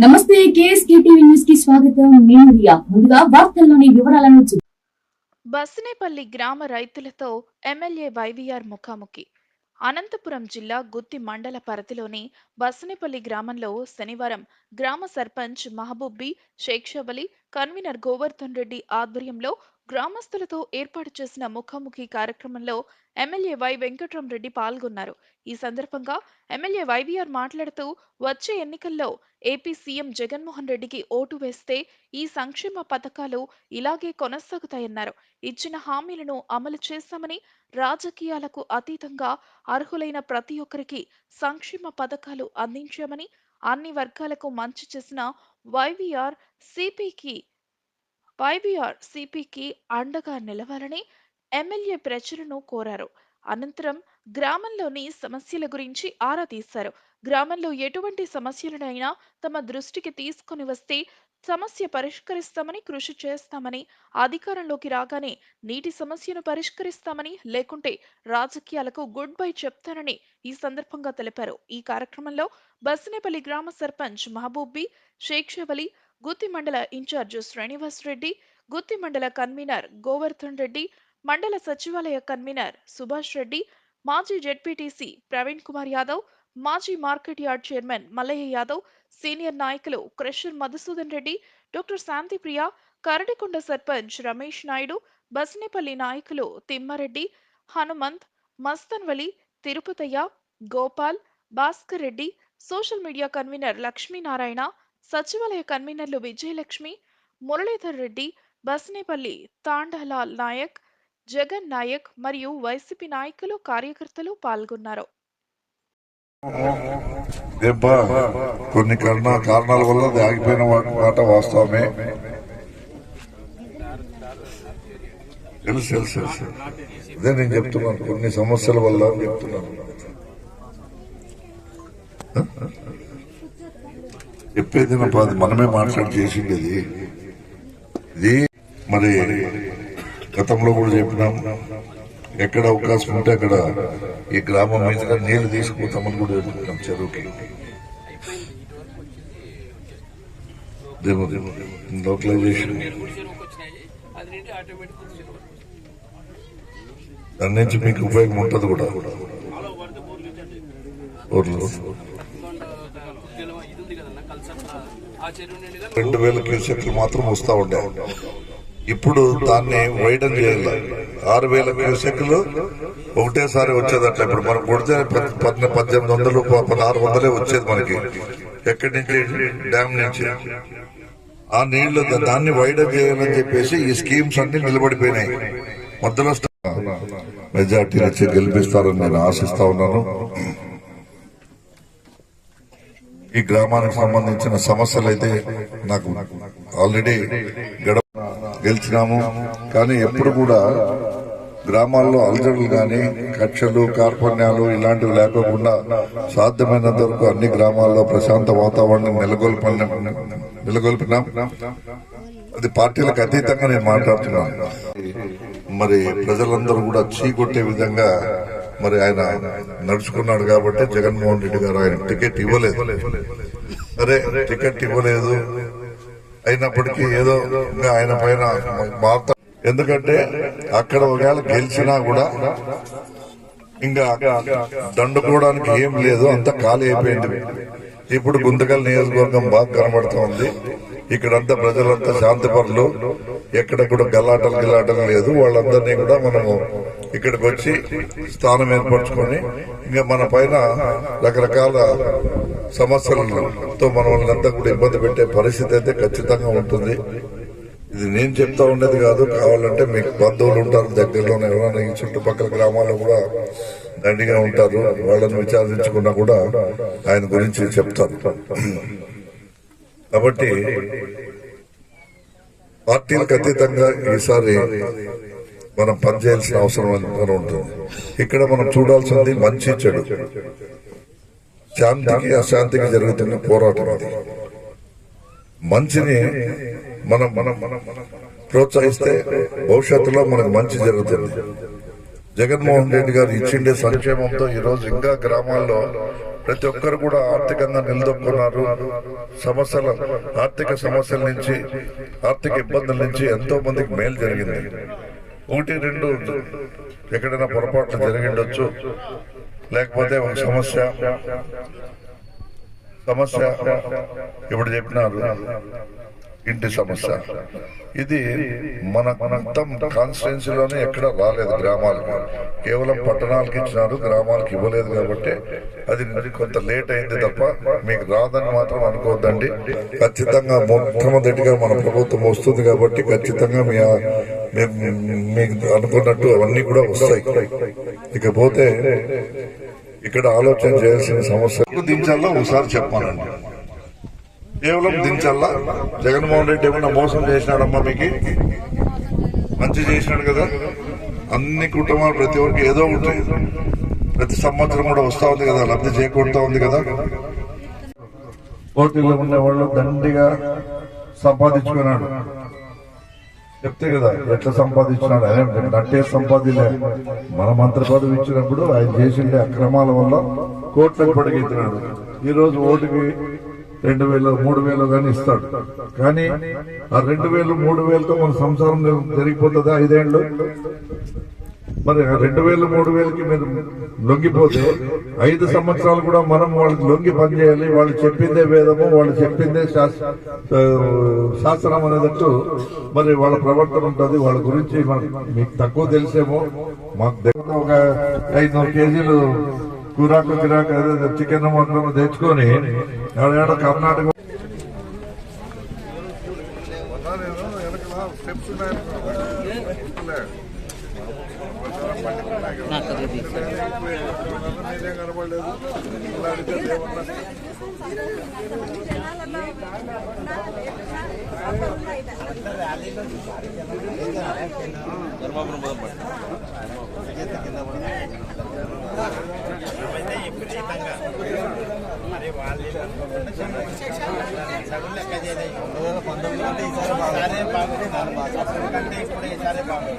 నమస్తే KSK TV న్యూస్కి స్వాగతం. నేను రియా. ముందుగా వార్తల్లోని వివరాలను చూ- బస్నేపల్లి గ్రామ రైతులతో ఎమ్మెల్యే వైవీఆర్ ముఖాముఖి. అనంతపురం జిల్లా గుత్తి మండల పరిధిలోని బస్నేపల్లి గ్రామంలో శనివారం గ్రామ సర్పంచ్ మహబూబ్బి షేక్షబలి కన్వీనర్ గోవర్ధన్ రెడ్డి ఆధ్వర్యంలో గ్రామస్తులతో ఏర్పాటు చేసిన ముఖాముఖి కార్యక్రమంలో ఎమ్మెల్యే వై వెంకట్రామరెడ్డి పాల్గొన్నారు. ఈ సందర్భంగా ఎమ్మెల్యే వైవీఆర్ మాట్లాడుతూ వచ్చే ఎన్నికల్లో ఏపీ సీఎం జగన్మోహన్ రెడ్డికి ఓటు వేస్తే ఈ సంక్షేమ పథకాలు ఇలాగే కొనసాగుతాయన్నారు. ఇచ్చిన హామీలను అమలు చేస్తామని రాజకీయాలకు అతీతంగా అర్హులైన ప్రతి ఒక్కరికి సంక్షేమ పథకాలు అందించామని అన్ని వర్గాలకు మంచి చేసిన వైవీఆర్ సిపికి వైవీఆర్ సిపికి అండగా నిలవాలని ఎమ్మెల్యే ప్రజలను కోరారు. అనంతరం గ్రామంలోని సమస్యల గురించి ఆరా తీశారు. గ్రామంలో ఎటువంటి సమస్యలనైనా తమ దృష్టికి తీసుకొని వస్తే సమస్య పరిష్కరిస్తామని కృషి చేస్తామని అధికారంలోకి రాగానే నీటి సమస్యను పరిష్కరిస్తామని లేకుంటే రాజకీయాలకు గుడ్ బై చెప్తానని ఈ సందర్భంగా తెలిపారు. ఈ కార్యక్రమంలో బస్నేపల్లి గ్రామ సర్పంచ్ మహబూబ్బి షేక్ గుత్తి మండల ఇన్ఛార్జ్ శ్రీనివాస్ రెడ్డి గుత్తి మండల కన్వీనర్ గోవర్ధన్ రెడ్డి మండల సచివాలయ కన్వీనర్ సుభాష్ రెడ్డి మాజీ జెడ్పీటీసీ ప్రవీణ్ కుమార్ యాదవ్ మాజీ market yard chairman Mallaiah Yadav senior నాయకులు క్రెషర్ మధుసూదన్ రెడ్డి డాక్టర్ శాంతిప్రియ కరడికొండ సర్పంచ్ రమేష్ నాయుడు బస్నేపల్లి నాయకులు Thimmareddy Hanumanth Mastanvali Tirupataiah Gopal Bhaskar Reddy social media convener Lakshminarayana సచివాలయ కన్వీనర్లు విజయలక్ష్మి మురళీధర్ రెడ్డి బస్నేపల్లి తాండలాల్ నాయక్ జగన్ నాయక్ మరియు వైసీపీ నాయకులు కార్యకర్తలు పాల్గొన్నారు. దెబ్బ కొన్ని కారణ కారణాల వల్ల ఆగిపోయిన మాట వాస్తవమే. తెలుసు తెలుసు తెలుసు. అదే నేను చెప్తున్నాను. కొన్ని సమస్యల వల్ల చెప్తున్నాను. చెప్పేది పది మనమే మాట్లాడి చేసింది ఇది ఇది మరి గతంలో కూడా చెప్పినాం. ఎక్కడ అవకాశం ఉంటే అక్కడ ఈ గ్రామం మీదుగా నీళ్ళు తీసుకుపోతామని కూడా చెప్తున్నాం చెరువుకి. లోకలైజేషన్ దాని నుంచి మీకు ఉపయోగం ఉంటుంది కూడా. ఊర్లో రెండు వేల క్యూసెక్లు మాత్రం వస్తా ఉండే. ఇప్పుడు దాన్ని వైడన్ చేయాలి. ఆరు వేల క్యూసెక్లు ఒకటేసారి వచ్చేదట్ల. ఇప్పుడు మనం కొడితే పద్న- పద్దెనిమిది వందలు పదహారు వందలే వచ్చేది మనకి. ఎక్కడి నుంచి? డ్యామ్ నుంచి. ఆ నీళ్ళు దాన్ని వైడన్ చేయాలని చెప్పేసి ఈ స్కీమ్స్ అన్ని నిలబడిపోయినాయి. మధ్యలో మెజార్టీ నచ్చి గెలిపిస్తారని నేను ఆశిస్తా ఉన్నాను. ఈ గ్రామానికి సంబంధించిన సమస్యలు అయితే నాకు ఆల్రెడీ గడప గెలిచినాము. కానీ ఎప్పుడు కూడా గ్రామాల్లో అలజడులు కానీ కక్షలు కార్పణ్యాలు ఇలాంటివి లేకోకుండా సాధ్యమైనంత వరకు అన్ని గ్రామాల్లో ప్రశాంత వాతావరణం నెలకొల్ప నెలకొల్పినాం. అది పార్టీలకు అతీతంగా నేను మాట్లాడుతున్నాను. మరి ప్రజలందరూ కూడా చీకొట్టే విధంగా మరి ఆయన నడుచుకున్నాడు కాబట్టి జగన్మోహన్ రెడ్డి గారు ఆయన టికెట్ ఇవ్వలేదు. అరే టికెట్ ఇవ్వలేదు. అయినప్పటికీ ఏదో ఇంకా ఆయన పైన వార్త ఎందుకంటే అక్కడ ఒకవేళ గెలిచినా కూడా ఇంకా దండుకోవడానికి ఏం లేదు అంత ఖాళీ అయిపోయింది. ఇప్పుడు గుంతకల్ నియోజకవర్గం బాగా కనబడుతూ ఉంది ఇక్కడంతా ప్రజలంతా శాంతిపరులు. ఎక్కడ కూడా గలాటలు గిలాటలు లేదు. వాళ్ళందరినీ కూడా మనము ఇక్కడికి వచ్చి స్థానం ఏర్పరచుకొని ఇంకా మన పైన రకరకాల సమస్యలతో మన వాళ్ళంతా కూడా ఇబ్బంది పెట్టే పరిస్థితి అయితే ఖచ్చితంగా ఉంటుంది. ఇది నేను చెప్తా ఉండేది కాదు. కావాలంటే మీకు బంధువులు ఉంటారు దగ్గరలోనే. ఎవరైనా ఈ చుట్టుపక్కల గ్రామాల్లో కూడా దండిగా ఉంటారు. వాళ్ళని విచారించుకున్నా కూడా ఆయన గురించి చెప్తారు కాబట్టి పార్టీలకు అతీతంగా ఈసారి మనం పనిచేయాల్సిన అవసరం ఎంతగానో ఉంటుంది. ఇక్కడ మనం చూడాల్సింది మంచి చెడు. శాంతికి అశాంతికి జరుగుతున్న పోరాటం అది మంచిని మనం మనం మనం ప్రోత్సహిస్తే భవిష్యత్తులో మనకు మంచి జరుగుతుంది. జగన్మోహన్ రెడ్డి గారు ఇచ్చిండే సంక్షేమంతో ఈ రోజు ఇంకా గ్రామాల్లో ప్రతి ఒక్కరు కూడా ఆర్థికంగా నిలదొక్కున్నారు. సమస్యల ఆర్థిక సమస్యల నుంచి ఆర్థిక ఇబ్బందుల నుంచి ఎంతో మందికి మేలు జరిగింది. ఒకటి రెండు ఎక్కడైనా పొరపాట్లు జరిగిండొచ్చు. లేకపోతే ఒక సమస్య. సమస్య ఇప్పుడు చెప్పినారు. ఇంటి సమస్య. ఇది మన మొత్తం కాన్స్టిట్యున్సీలోనే ఎక్కడ రాలేదు గ్రామాలకు. కేవలం పట్టణాలకు ఇచ్చినారు గ్రామాలకు ఇవ్వలేదు కాబట్టి అది కొంత లేట్ అయింది తప్ప మీకు రాదని మాత్రం అనుకోవద్దండి. ఖచ్చితంగా మొట్టమొదటిగా మన ప్రభుత్వం వస్తుంది కాబట్టి ఖచ్చితంగా మీ మేము మీకు అనుకున్నట్టు అవన్నీ కూడా వస్తాయి. ఇకపోతే ఇక్కడ ఆలోచన చేయాల్సిన సమస్యలు దించాలో? ఒకసారి చెప్పానండి కేవలం దించల్లా. జగన్మోహన్ రెడ్డి ఏమన్నా మోసం చేసినాడమ్మా మీకు? మంచి చేసినాడు కదా. అన్ని కుటుంబాలు ప్రతి ఒక్కరికి ఏదో ఒకటి ప్రతి సంవత్సరం కూడా వస్తూ ఉంది కదా. లబ్ధి చేకూరుతా ఉంది కదా. పోటీలో ఉండే వాళ్ళు దండిగా సంపాదించుకున్నాడు. చెప్తే కదా ఎట్లా సంపాదించినాడు? అదే నట్టే సంపాదిలే. మన మంత్రి పదవి ఇచ్చినప్పుడు ఆయన చేసిండే అక్రమాల వల్ల కోట్లకు పడగెత్తినాడు. ఈ రోజు ఓటుకి రెండు వేలు మూడు వేలు కానీ ఇస్తాడు. కానీ ఆ రెండు వేలు మూడు వేలతో మన సంసారం జరిగిపోతుందా ఐదేళ్ళు? మరి ఆ రెండు వేలు మూడు వేలకి మీరు లొంగిపోతే ఐదు సంవత్సరాలు కూడా మనం వాళ్ళకి లొంగి పనిచేయాలి వాళ్ళు చెప్పిందే వేదము వాళ్ళు చెప్పిందే శాస్త్రం అనేటట్టు మరి వాళ్ళ ప్రవర్తన ఉంటుంది. వాళ్ళ గురించి మన- మీకు తక్కువ తెలిసేమో. మాకు దగ్గర ఒక ఐదు కేజీలు కూరాకు గిరాకు అదే చికెన్ మొత్తం తెచ్చుకొని ఆడ కర్ణాటక ఖచ్చితంగా. మరి వాళ్ళు సగం లెక్క చేయలేదు పంతొమ్మిది ఈసారి బాగుంది ఎందుకంటే ఇప్పుడు ఈసారి బాగుంది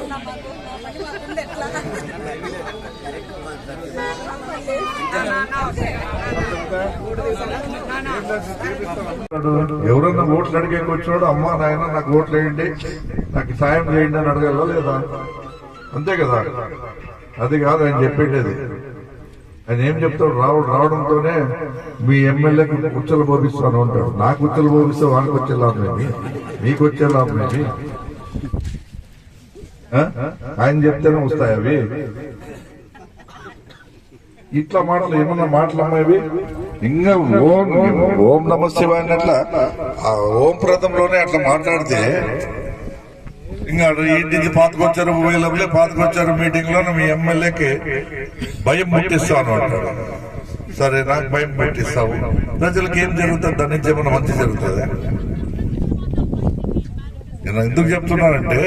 ఎవరన్నా ఓట్లు అడిగేకి వచ్చాడు అమ్మా నాయన నాకు ఓట్లు వేయండి నాకు సాయం చేయండి అని అడగాల లేదా? అంతే కదా? అది కాదు ఆయన చెప్పేది ఆయన ఏం చెప్తాడు? రావడం రావడంతోనే మీ ఎమ్మెల్యేకి కుచ్చలు పోపిస్తాను అంటాడు. నాకు కుచ్చలు పోపిస్తే వాళ్ళకి వచ్చే లాభం ఏమి మీకు వచ్చే లాభం ఏమి ఆయన చెప్తేనే వస్తాయి అవి. ఇట్లా మాటలు ఏమన్నా మాటలు అమ్మాయి ఇంకా ఓం ఓం నమ శివాయ అట్లా ఆ ఓం ప్రదంలోనే అట్లా మాట్లాడితే ఇంకా ఇంటికి పాతకొచ్చారు వీళ్ళే పాతకొచ్చారు మీటింగ్లో మీ ఎమ్మెల్యేకి భయం పుట్టిస్తాను అంటాడు సరే నాకు భయం పుట్టిస్తావు. ప్రజలకు ఏం జరుగుతుంది? దాని నుంచి ఏమన్నా మంచి జరుగుతుంది? నేను ఎందుకు చెప్తున్నానంటే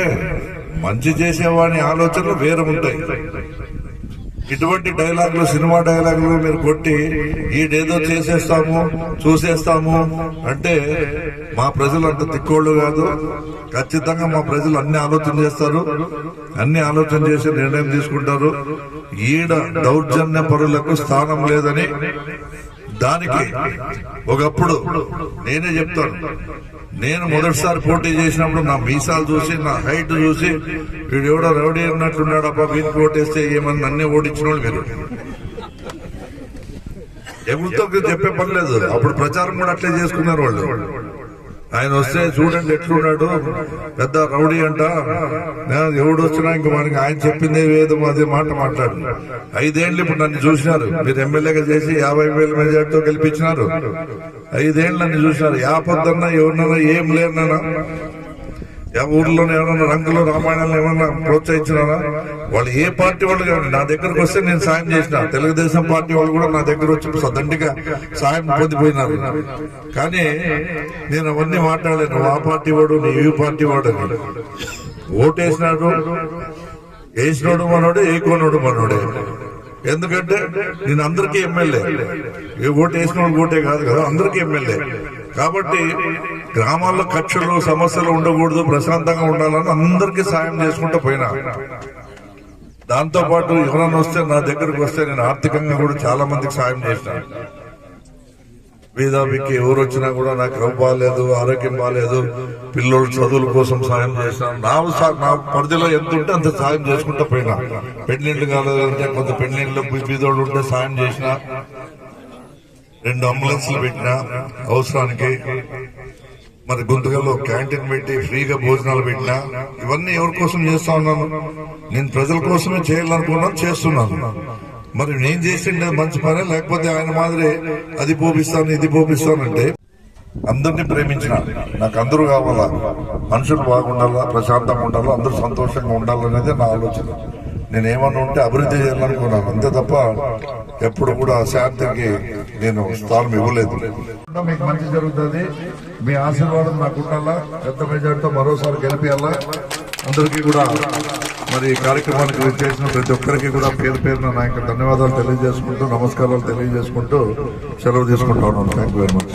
మంచి చేసేవాని ఆలోచనలు వేరు ఉంటాయి. ఇటువంటి డైలాగులు సినిమా డైలాగులు మీరు కొట్టి ఈడేదో చేసేస్తాము చూసేస్తాము అంటే మా ప్రజలు అంత తిక్కోళ్ళు కాదు. ఖచ్చితంగా మా ప్రజలు అన్ని ఆలోచన చేస్తారు. అన్ని ఆలోచన చేసి నిర్ణయం తీసుకుంటారు. ఈడ దౌర్జన్య పరులకు స్థానం లేదని దానికి ఒకప్పుడు నేనే చెప్తాను. నేను మొదటిసారి పోటీ చేసినప్పుడు నా మీసాలు చూసి నా హైట్ చూసి వీడు ఎవడో రౌడీ అన్నట్లున్నాడు అబ్బా వీరికి ఓటేస్తే ఏమని నన్నే ఓడించిన వాళ్ళు. మీరు ఎవరితో చెప్పే పని లేదు. అప్పుడు ప్రచారం కూడా అట్లే చేసుకున్నారు వాళ్ళు. ఆయన వస్తే చూడండి ఎట్లున్నాడు. పెద్ద రౌడీ అంట. ఎవడు వచ్చినా ఇంక మనకి ఆయన చెప్పిందే వేదం అదే మాట మాట్లాడు. ఐదేళ్ళు ఇప్పుడు నన్ను చూసినారు. మీరు ఎమ్మెల్యేగా చేసి యాభై వేల మెజార్టీతో గెలిపించినారు. ఐదేళ్ళు నన్ను చూసినారు. యాపద్దన్నా ఎవరినన్నా ఏం లేనన్నా. ఊర్లో ఏమైనా రంగులు రామాయణాలు ఏమైనా ప్రోత్సహించినారా? వాళ్ళు ఏ పార్టీ వాళ్ళు కానీ నా దగ్గరకు వస్తే నేను సాయం చేసిన. తెలుగుదేశం పార్టీ వాళ్ళు కూడా నా దగ్గర వచ్చి సదండిగా సాయం పొందిపోయినారు. కానీ నేను అవన్నీ మాట్లాడలేను. ఆ పార్టీ వాడు నీ ఈ పార్టీ వాడు అని ఓటేసినాడు వేసినోడు మనోడే ఏకోనోడు మనోడే. ఎందుకంటే నేను అందరికీ ఎమ్మెల్యే. ఏ ఓటు వేసినోడు ఓటే కాదు కదా అందరికీ ఎమ్మెల్యే. కాబట్టి గ్రామాల్లో ఖర్చులు సమస్యలు ఉండకూడదు ప్రశాంతంగా ఉండాలని అందరికీ సాయం చేసుకుంటూ పోయినా. దాంతో పాటు ఎవరైనా వస్తే నా దగ్గరకు వస్తే నేను ఆర్థికంగా కూడా చాలా మందికి సాయం చేసిన వేదావికి ఎవరు వచ్చినా కూడా నాకు రవ్వు బాగాలేదు ఆరోగ్యం బాగాలేదు పిల్లలు చదువుల కోసం సాయం చేసినాను నా నా పరిధిలో ఎంత ఉంటే అంత సాయం చేసుకుంటూ పోయినా. పెళ్ళిళ్ళు కాలేదంటే కొంత పెళ్ళిళ్ళు బీదోళ్ళు ఉంటే సాయం చేసిన. రెండు అంబులెన్స్లు పెట్టిన అవసరానికి మరి గుంతకల్లో క్యాంటీన్ పెట్టి ఫ్రీగా భోజనాలు పెట్టినా ఇవన్నీ ఎవరి కోసం చేస్తా ఉన్నాను? నేను ప్రజల కోసమే చేయాలనుకున్నాను చేస్తున్నాను. మరి నేను చేసిండే మంచి పని లేకపోతే ఆయన మాదిరి అది పోపిస్తాను ఇది పోపిస్తానంటే అందరినీ ప్రేమించిన నాకు అందరూ కావాలా? మనుషులు బాగుండాలా? ప్రశాంతంగా ఉండాలా? అందరూ సంతోషంగా ఉండాలనేది నా ఆలోచన. నేను ఏమన్నా ఉంటే అభివృద్ధి చేయాలనుకున్నాను. అంతే తప్ప ఎప్పుడు కూడా శాంతికి నేను స్థానం ఇవ్వలేదు. మీకు మంచి జరుగుతుంది. మీ ఆశీర్వాదం నాకు ఉండాలా? పెద్ద మెజార్టీతో మరోసారి గెలిపియాలా? అందరికీ కూడా మరి ఈ కార్యక్రమానికి చేసిన ప్రతి ఒక్కరికి కూడా పేరు పేరున నా యొక్క ధన్యవాదాలు తెలియజేసుకుంటూ నమస్కారాలు తెలియజేసుకుంటూ సెలవు తీసుకుంటా ఉన్నాను. థ్యాంక్ యూ వెరీ మచ్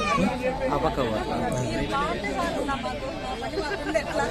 కూడా అట్లనే ఎట్లా